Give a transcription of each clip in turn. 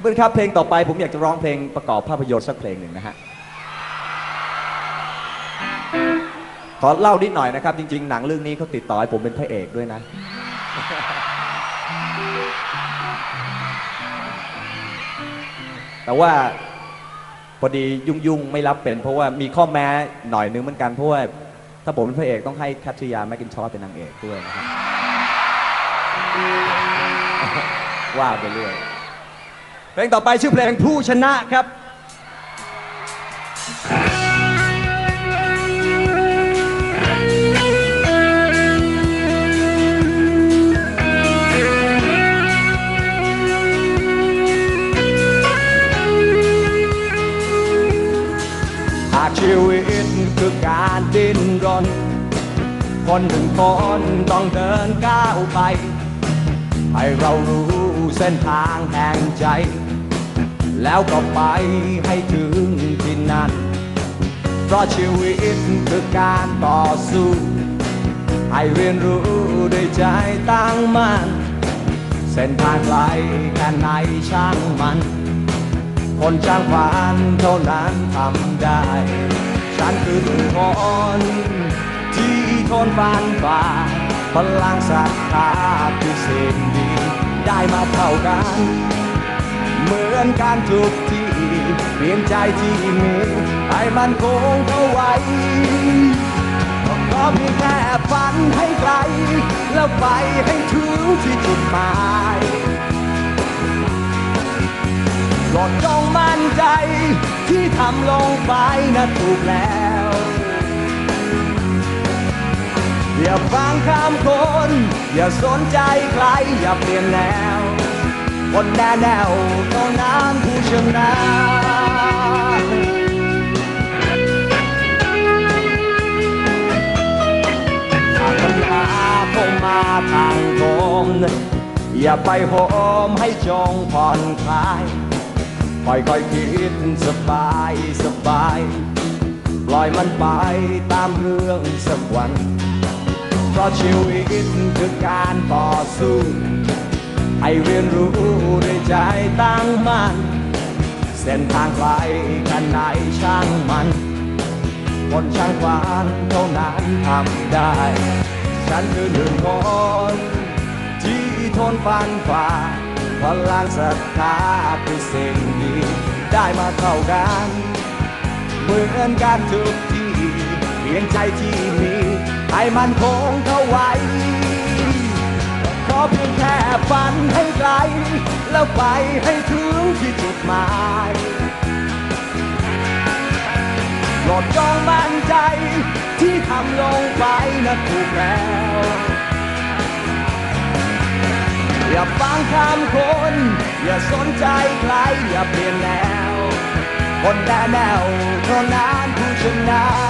เพื่อนครับเพลงต่อไปผมอยากจะร้องเพลงประกอบภาพยนตร์สักเพลงหนึ่งนะฮะขอเล่านิดหน่อยนะครับ จริง ๆ หนังเรื่องนี้เขาติดต่อให้ผมเป็นพระเอกด้วยนะ แต่ว่าพอดียุ่งๆ ไม่รับเป็น เพราะว่ามีข้อแม้หน่อยนึงเหมือนกัน เพราะว่าถ้าผมเป็นพระเอกต้องให้แคทริยาแมกินชอสเป็นนางเอกด้วยนะครับ ว่าไปเรื่อย เพลงต่อไปชื่อเพลงผู้ชนะครับหากชีวิตคือการดิ้นรน คนหนึ่งคนต้องเดินก้าวไป ให้เรารู้ เส้นทางแห่งใจ แล้วก็ไปให้ถึงที่นั่น เพราะชีวิตคือการต่อสู้ ให้เรียนรู้ด้วยใจตั้งมั่น เส้นทางไกลแค่ไหนช่างมัน คนช่างฝันเท่านั้นทำได้ ฉันคือหนึ่งคนที่ทนฟันฝ่าพลังศรัทธาคือสิ่งดี ได้มาเท่ากัน เหมือนการทุกทีเปลี่ยนใจที่มีให้มันคงเข้าไว้ก็เพียงแค่ฝันให้ไกล แล้วไปให้ถึงที่จุดหมายโปรดจงมั่นใจที่ทำลงไปนะถูกแล้ว อย่าฟังคำคน อย่าสนใจใคร อย่าเปลี่ยนแนว คนแน่แนวต้องน้ำผู้ชนะถ้าปัญหาคงมาทางตรงอย่าไปโหมให้จงผ่อนคลายค่อยๆคิดสบายสบาย ปล่อยมันไปตามเรื่องสักวัน ราะชีวิตคือการต่อสู้ ให้เรียนรู้ด้วยใจตั้งมั่น เส้นทางไกลแค่ไหนช่างมัน คนช่างฝันเท่านั้นทำได้ ฉันคือหนึ่งคนที่ทนฟันฝ่าพลังศรัทธาคือสิ่งดี ได้มาเท่ากัน เหมือนกันทุกที่เพียงใจที่มี ให้มันคงเข้าไว้ ขอเพียงแค่ฝันให้ไกล แล้วไปให้ถึงที่จุดหมายโปรดจงมั่นใจที่ทำลงไปนะถูกแล้ว อย่าฟังคำคน อย่าสนใจใครอย่าเปลี่ยนแนวคนแน่แนวเท่านั้นผู้ชนะ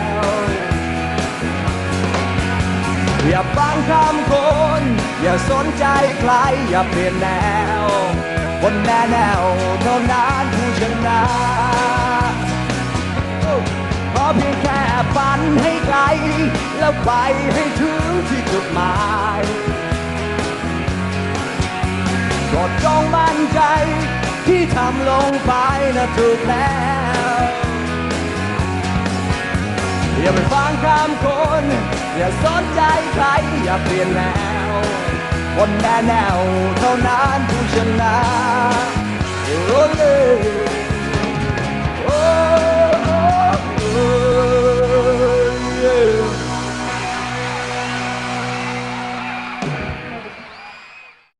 อย่าฟังคำคน อย่าสนใจใคร อย่าเปลี่ยนแนว คนแน่แนวเท่านั้นผู้ชนะขอเพียงแค่ฝันให้ไกล แล้วไปให้ถึงที่จุดหมายโปรดจงมั่นใจ ที่ทำลงไปนะถูกแล้วอย่าไปฟังคำคน อย่าสนใจใครอย่าเปลี่ยนแนวคนแน่แนวเท่านั้นผู้ชนะรู้เลย